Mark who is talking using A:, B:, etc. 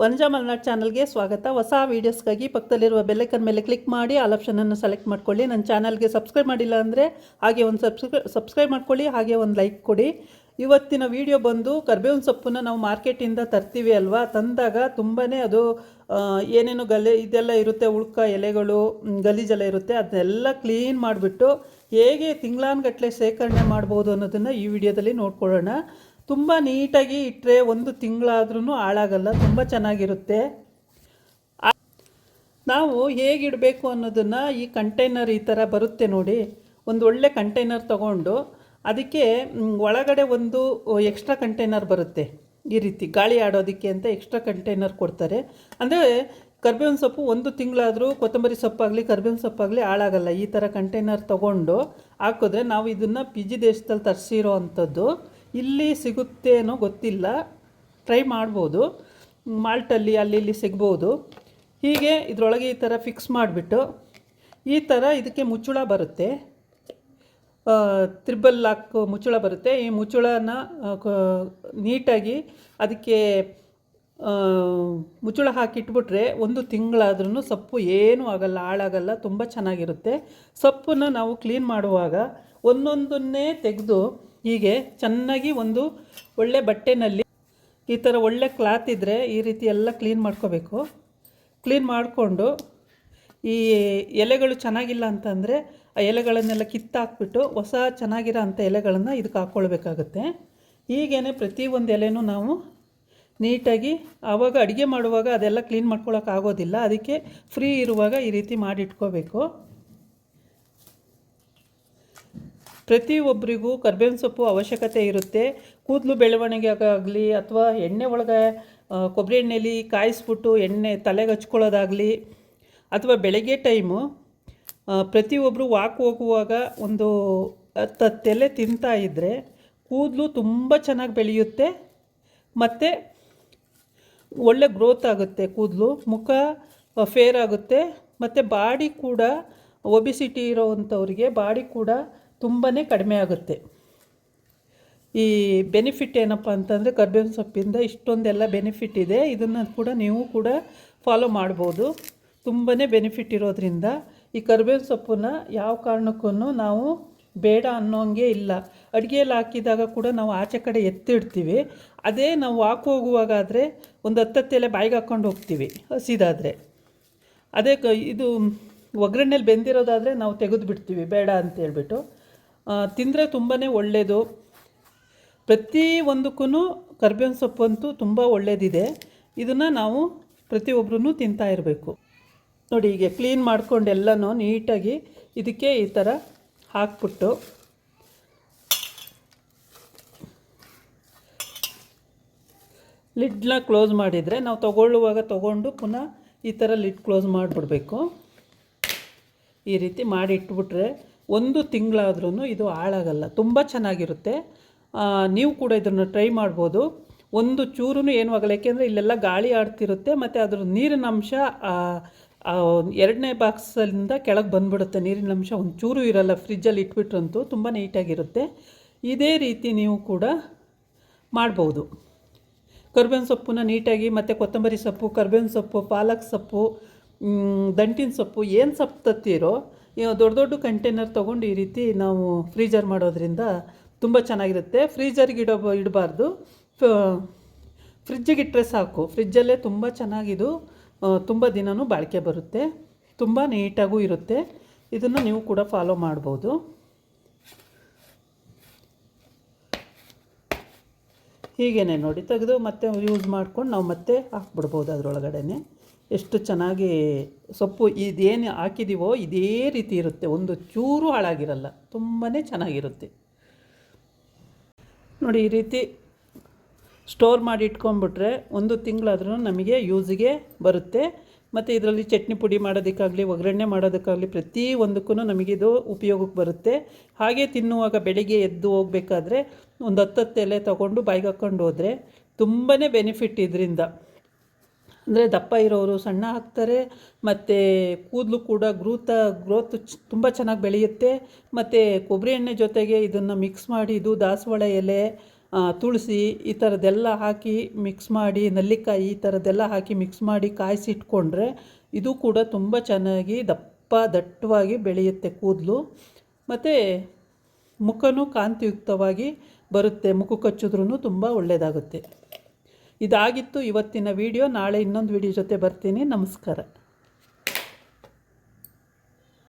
A: ವನಜಾ ಮಲ್ನಾಡ್ ಚಾನಲ್ಗೆ ಸ್ವಾಗತ. ಹೊಸ ವೀಡಿಯೋಸ್ಗಾಗಿ ಪಕ್ಕದಲ್ಲಿರುವ ಬೆಲ್ಲೈಕನ್ ಮೇಲೆ ಕ್ಲಿಕ್ ಮಾಡಿ, ಆಲ್ ಆಪ್ಷನನ್ನು ಸೆಲೆಕ್ಟ್ ಮಾಡ್ಕೊಳ್ಳಿ. ನನ್ನ ಚಾನಲ್ಗೆ ಸಬ್ಸ್ಕ್ರೈಬ್ ಮಾಡಿಲ್ಲ ಅಂದರೆ ಹಾಗೆ ಒಂದು ಸಬ್ಸ್ಕ್ರೈ, ಸಬ್ಸ್ಕ್ರೈಬ್ ಮಾಡ್ಕೊಳ್ಳಿ, ಹಾಗೆ ಒಂದು ಲೈಕ್ ಕೊಡಿ. ಇವತ್ತಿನ ವಿಡಿಯೋ ಬಂದು ಕರ್ಬೇವಿನ ಸೊಪ್ಪನ್ನು ನಾವು ಮಾರ್ಕೆಟಿಂದ ತರ್ತೀವಿ ಅಲ್ವಾ? ತಂದಾಗ ತುಂಬಾ ಅದು ಏನೇನು ಗಲೆ, ಇದೆಲ್ಲ ಇರುತ್ತೆ, ಉಳ್ಕ ಎಲೆಗಳು ಗಲೀಜೆಲ್ಲ ಇರುತ್ತೆ, ಅದನ್ನೆಲ್ಲ ಕ್ಲೀನ್ ಮಾಡಿಬಿಟ್ಟು ಹೇಗೆ ತಿಂಗಳಾನ್ಗಟ್ಟಲೆ ಶೇಖರಣೆ ಮಾಡ್ಬೋದು ಅನ್ನೋದನ್ನು ಈ ವಿಡಿಯೋದಲ್ಲಿ ನೋಡ್ಕೊಳ್ಳೋಣ. ತುಂಬ ನೀಟಾಗಿ ಇಟ್ಟರೆ ಒಂದು ತಿಂಗಳಾದ್ರೂ ಹಾಳಾಗಲ್ಲ, ತುಂಬ ಚೆನ್ನಾಗಿರುತ್ತೆ. ನಾವು ಹೇಗಿಡಬೇಕು ಅನ್ನೋದನ್ನು ಈ ಕಂಟೈನರ್ ಈ ಥರ ಬರುತ್ತೆ ನೋಡಿ. ಒಂದು ಒಳ್ಳೆ ಕಂಟೈನರ್ ತಗೊಂಡು ಅದಕ್ಕೆ ಒಳಗಡೆ ಒಂದು ಎಕ್ಸ್ಟ್ರಾ ಕಂಟೈನರ್ ಬರುತ್ತೆ. ಈ ರೀತಿ ಗಾಳಿ ಆಡೋದಕ್ಕೆ ಅಂತ ಎಕ್ಸ್ಟ್ರಾ ಕಂಟೈನರ್ ಕೊಡ್ತಾರೆ. ಅಂದರೆ ಕರ್ಬೇವಿನ ಸೊಪ್ಪು ಒಂದು ತಿಂಗಳಾದರೂ, ಕೊತ್ತಂಬರಿ ಸೊಪ್ಪಾಗಲಿ, ಕರ್ಬೇವಿನ ಸೊಪ್ಪಾಗಲಿ ಹಾಳಾಗಲ್ಲ. ಈ ಥರ ಕಂಟೈನರ್ ತೊಗೊಂಡು ಹಾಕಿದ್ರೆ ನಾವು ಇದನ್ನು ಪಿ ಜಿ ದೇಶದಲ್ಲಿ ತರಿಸಿರೋ ಅಂಥದ್ದು. ಇಲ್ಲಿ ಸಿಗುತ್ತೇನೋ ಗೊತ್ತಿಲ್ಲ. ಟ್ರೈ ಮಾಡ್ಬೋದು. ಮಾಲ್ಟಲ್ಲಿ, ಅಲ್ಲಿ, ಇಲ್ಲಿ ಸಿಗ್ಬೋದು. ಹೀಗೆ ಇದರೊಳಗೆ ಈ ಥರ ಫಿಕ್ಸ್ ಮಾಡಿಬಿಟ್ಟು, ಈ ಥರ ಇದಕ್ಕೆ ಮುಚ್ಚುಳ ಬರುತ್ತೆ. ತ್ರಿಬಲ್ ಲಾಕ್ ಮುಚ್ಚುಳ ಬರುತ್ತೆ. ಈ ಮುಚ್ಚುಳನ ನೀಟಾಗಿ ಅದಕ್ಕೆ ಮುಚ್ಚುಳ ಹಾಕಿಟ್ಬಿಟ್ರೆ ಒಂದು ತಿಂಗಳಾದ್ರೂ ಸೊಪ್ಪು ಏನೂ ಆಗಲ್ಲ, ಹಾಳಾಗಲ್ಲ, ತುಂಬ ಚೆನ್ನಾಗಿರುತ್ತೆ. ಸೊಪ್ಪನ್ನು ನಾವು ಕ್ಲೀನ್ ಮಾಡುವಾಗ ಒಂದೊಂದನ್ನೇ ತೆಗೆದು ಹೀಗೆ ಚೆನ್ನಾಗಿ ಒಂದು ಒಳ್ಳೆ ಬಟ್ಟೆನಲ್ಲಿ ಈ ಥರ ಒಳ್ಳೆ ಕ್ಲಾತ್ ಇದ್ದರೆ ಈ ರೀತಿ ಎಲ್ಲ ಕ್ಲೀನ್ ಮಾಡ್ಕೋಬೇಕು. ಕ್ಲೀನ್ ಮಾಡಿಕೊಂಡು ಈ ಎಲೆಗಳು ಚೆನ್ನಾಗಿಲ್ಲ ಅಂತಂದರೆ ಆ ಎಲೆಗಳನ್ನೆಲ್ಲ ಕಿತ್ತಾಕ್ಬಿಟ್ಟು ಹೊಸ ಚೆನ್ನಾಗಿರೋ ಅಂಥ ಎಲೆಗಳನ್ನು ಇದಕ್ಕೆ ಹಾಕ್ಕೊಳ್ಬೇಕಾಗತ್ತೆ. ಹೀಗೇ ಪ್ರತಿಯೊಂದು ಎಲೆನೂ ನಾವು ನೀಟಾಗಿ ಆವಾಗ ಅಡುಗೆ ಮಾಡುವಾಗ ಅದೆಲ್ಲ ಕ್ಲೀನ್ ಮಾಡ್ಕೊಳ್ಳೋಕ್ಕಾಗೋದಿಲ್ಲ ಅದಕ್ಕೆ ಫ್ರೀ ಇರುವಾಗ ಈ ರೀತಿ ಮಾಡಿಟ್ಕೋಬೇಕು. ಪ್ರತಿಯೊಬ್ಬರಿಗೂ ಕರ್ಬೇವಿನ ಸೊಪ್ಪು ಅವಶ್ಯಕತೆ ಇರುತ್ತೆ. ಕೂದಲು ಬೆಳವಣಿಗೆಗಾಗಲಿ ಅಥವಾ ಎಣ್ಣೆ ಒಳಗೆ ಕೊಬ್ಬರಿ ಎಣ್ಣೆಲಿ ಕಾಯಿಸ್ಬಿಟ್ಟು ಎಣ್ಣೆ ತಲೆಗೆ ಹಚ್ಕೊಳ್ಳೋದಾಗಲಿ ಅಥವಾ ಬೆಳಗ್ಗೆ ಟೈಮು ಪ್ರತಿಯೊಬ್ಬರು ವಾಕ್ ಹೋಗುವಾಗ ಒಂದು ಎಲೆ ತಿಂತಾ ಇದ್ದರೆ ಕೂದಲು ತುಂಬ ಚೆನ್ನಾಗಿ ಬೆಳೆಯುತ್ತೆ. ಮತ್ತು ಒಳ್ಳೆ ಗ್ರೋತ್ ಆಗುತ್ತೆ ಕೂದಲು, ಮುಖ ಫೇರ್ ಆಗುತ್ತೆ. ಮತ್ತು ಬಾಡಿ ಕೂಡ, ಒಬಿಸಿಟಿ ಇರೋವಂಥವ್ರಿಗೆ ಬಾಡಿ ಕೂಡ ತುಂಬಾ ಕಡಿಮೆ ಆಗುತ್ತೆ. ಈ ಬೆನಿಫಿಟ್ ಏನಪ್ಪ ಅಂತಂದರೆ ಕರ್ಬೇವಿನ ಸೊಪ್ಪಿಂದ ಇಷ್ಟೊಂದೆಲ್ಲ ಬೆನಿಫಿಟ್ ಇದೆ. ಇದನ್ನು ಕೂಡ ನೀವು ಕೂಡ ಫಾಲೋ ಮಾಡ್ಬೋದು. ತುಂಬಾ ಬೆನಿಫಿಟ್ ಇರೋದ್ರಿಂದ ಈ ಕರ್ಬೇವಿನ ಸೊಪ್ಪನ್ನ ಯಾವ ಕಾರಣಕ್ಕೂ ನಾವು ಬೇಡ ಅನ್ನೋಂಗೆ ಇಲ್ಲ. ಅಡುಗೆಯಲ್ಲಿ ಹಾಕಿದಾಗ ಕೂಡ ನಾವು ಆಚೆ ಕಡೆ ಎತ್ತಿಡ್ತೀವಿ. ಅದೇ ನಾವು ವಾಕ್ ಹೋಗುವಾಗಾದರೆ ಒಂದು ಹತ್ತತ್ತೆಲೆ ಬಾಯಿಗೆ ಹಾಕ್ಕೊಂಡು ಹೋಗ್ತೀವಿ ಹಸಿದಾದರೆ. ಅದೇ ಇದು ಒಗ್ಗರಣೆಯಲ್ಲಿ ಬೆಂದಿರೋದಾದರೆ ನಾವು ತೆಗೆದು ಬಿಡ್ತೀವಿ ಬೇಡ ಅಂತ ಹೇಳ್ಬಿಟ್ಟು. ತಿಂದರೆ ತುಂಬಾ ಒಳ್ಳೆಯದು ಪ್ರತಿ ಒಂದಕ್ಕೂ ಕರ್ಬೇವಿನ ಸೊಪ್ಪಂತೂ ತುಂಬ ಒಳ್ಳೆಯದಿದೆ ಇದನ್ನು ನಾವು ಪ್ರತಿಯೊಬ್ಬರೂ ತಿಂತಾ ಇರಬೇಕು. ನೋಡಿ, ಹೀಗೆ ಕ್ಲೀನ್ ಮಾಡ್ಕೊಂಡು ಎಲ್ಲನೂ ನೀಟಾಗಿ ಇದಕ್ಕೆ ಈ ಥರ ಹಾಕ್ಬಿಟ್ಟು ಲಿಡ್ನ ಕ್ಲೋಸ್ ಮಾಡಿದರೆ, ನಾವು ತಗೊಳ್ಳುವಾಗ ತಗೊಂಡು ಪುನಃ ಈ ಥರ ಲಿಡ್ ಕ್ಲೋಸ್ ಮಾಡಿಬಿಡ್ಬೇಕು. ಈ ರೀತಿ ಮಾಡಿ ಇಟ್ಬಿಟ್ರೆ ಒಂದು ತಿಂಗಳಾದ್ರೂ ಇದು ಹಾಳಾಗಲ್ಲ. ತುಂಬ ಚೆನ್ನಾಗಿರುತ್ತೆ. ನೀವು ಕೂಡ ಇದನ್ನು ಟ್ರೈ ಮಾಡ್ಬೋದು. ಒಂದು ಚೂರು ಏನೂ ಆಗಲ್ಲ. ಯಾಕೆಂದರೆ ಇಲ್ಲೆಲ್ಲ ಗಾಳಿ ಆಡ್ತಿರುತ್ತೆ, ಮತ್ತು ಅದ್ರ ನೀರಿನ ಅಂಶ ಎರಡನೇ ಬಾಕ್ಸಲ್ಲಿಂದ ಕೆಳಗೆ ಬಂದುಬಿಡುತ್ತೆ. ನೀರಿನ ಅಂಶ ಒಂದು ಚೂರು ಇರಲ್ಲ. ಫ್ರಿಜ್ಜಲ್ಲಿ ಇಟ್ಬಿಟ್ರಂತೂ ತುಂಬ ನೀಟಾಗಿರುತ್ತೆ. ಇದೇ ರೀತಿ ನೀವು ಕೂಡ ಮಾಡ್ಬೋದು. ಕರ್ಬೇವಿನ ಸೊಪ್ಪನ್ನ ನೀಟಾಗಿ, ಮತ್ತು ಕೊತ್ತಂಬರಿ ಸೊಪ್ಪು, ಕರ್ಬೇವಿನ ಸೊಪ್ಪು, ಪಾಲಕ್ ಸೊಪ್ಪು ದಂಟಿನ ಸೊಪ್ಪು ಏನು ಸೊಪ್ಪು ತತ್ತೀರೋ ದೊಡ್ಡ ದೊಡ್ಡ ಕಂಟೈನರ್ ತೊಗೊಂಡು ಈ ರೀತಿ ನಾವು ಫ್ರೀಜರ್ ಮಾಡೋದ್ರಿಂದ ತುಂಬ ಚೆನ್ನಾಗಿರುತ್ತೆ. ಫ್ರೀಜರ್ಗೆ ಇಡೋ ಇಡಬಾರ್ದು. ಫ್ರಿಜ್ಜಿಗೆ ಇಟ್ಟರೆ ಸಾಕು. ಫ್ರಿಜ್ಜಲ್ಲೇ ತುಂಬ ಚೆನ್ನಾಗಿದು ತುಂಬ ದಿನವೂ ಬಾಳಿಕೆ ಬರುತ್ತೆ. ತುಂಬ ನೀಟಾಗೂ ಇರುತ್ತೆ. ಇದನ್ನು ನೀವು ಕೂಡ ಫಾಲೋ ಮಾಡ್ಬೋದು. ಹೀಗೇನೆ ನೋಡಿ ತೆಗೆದು ಮತ್ತೆ ಯೂಸ್ ಮಾಡ್ಕೊಂಡು ನಾವು ಮತ್ತೆ ಹಾಕ್ಬಿಡ್ಬೋದು ಅದರೊಳಗಡೆನೆ. ಎಷ್ಟು ಚೆನ್ನಾಗಿ ಸೊಪ್ಪು ಇದೇನು ಹಾಕಿದ್ದೀವೋ ಇದೇ ರೀತಿ ಇರುತ್ತೆ. ಒಂದು ಚೂರು ಹಾಳಾಗಿರಲ್ಲ. ತುಂಬಾ ಚೆನ್ನಾಗಿರುತ್ತೆ. ನೋಡಿ, ಈ ರೀತಿ ಸ್ಟೋರ್ ಮಾಡಿ ಇಟ್ಕೊಂಬಿಟ್ರೆ ಒಂದು ತಿಂಗಳಾದ್ರೂ ನಮಗೆ ಯೂಸಿಗೆ ಬರುತ್ತೆ. ಮತ್ತು ಇದರಲ್ಲಿ ಚಟ್ನಿ ಪುಡಿ ಮಾಡೋದಕ್ಕಾಗಲಿ, ಒಗ್ಗರಣೆ ಮಾಡೋದಕ್ಕಾಗಲಿ ಪ್ರತಿ ಒಂದಕ್ಕೂ ನಮಗಿದು ಉಪಯೋಗಕ್ಕೆ ಬರುತ್ತೆ. ಹಾಗೆ ತಿನ್ನುವಾಗ ಬೆಳಿಗ್ಗೆ ಎದ್ದು ಹೋಗಬೇಕಾದ್ರೆ ಒಂದು ಹತ್ತತ್ತು ಎಲೆ ತೊಗೊಂಡು ಬಾಯಿಗೆ ಹಾಕ್ಕೊಂಡು ಹೋದರೆ ತುಂಬಾ ಬೆನಿಫಿಟ್ ಇದರಿಂದ. ಅಂದರೆ ದಪ್ಪ ಇರೋರು ಸಣ್ಣ ಆಗ್ತಾರೆ, ಮತ್ತು ಕೂದಲು ಕೂಡ ಗ್ರೂತ ಗ್ರೋತ್ ತುಂಬ ಚೆನ್ನಾಗಿ ಬೆಳೆಯುತ್ತೆ. ಮತ್ತು ಕೊಬ್ಬರಿ ಎಣ್ಣೆ ಜೊತೆಗೆ ಇದನ್ನು ಮಿಕ್ಸ್ ಮಾಡಿ, ಇದು ದಾಸವಾಳ ಎಲೆ ತುಳಸಿ ಈ ಥರದ್ದೆಲ್ಲ ಹಾಕಿ ಮಿಕ್ಸ್ ಮಾಡಿ, ನಲ್ಲಿಕಾಯಿ ಈ ಥರದ್ದೆಲ್ಲ ಹಾಕಿ ಮಿಕ್ಸ್ ಮಾಡಿ ಕಾಯಿಸಿಟ್ಕೊಂಡ್ರೆ ಇದು ಕೂಡ ತುಂಬ ಚೆನ್ನಾಗಿ ದಪ್ಪ ದಟ್ಟವಾಗಿ ಬೆಳೆಯುತ್ತೆ ಕೂದಲು. ಮತ್ತು ಮುಖನೂ ಕಾಂತಿಯುಕ್ತವಾಗಿ ಬರುತ್ತೆ ಮುಖಕ್ಕೆ ಹಚ್ಚಿದ್ರೂ ತುಂಬ ಒಳ್ಳೆಯದಾಗುತ್ತೆ ಇದಾಗಿತ್ತು ಇವತ್ತಿನ ವಿಡಿಯೋ ನಾಳೆ ಇನ್ನೊಂದು ವಿಡಿಯೋ ಜೊತೆ ಬರ್ತೀನಿ. ನಮಸ್ಕಾರ.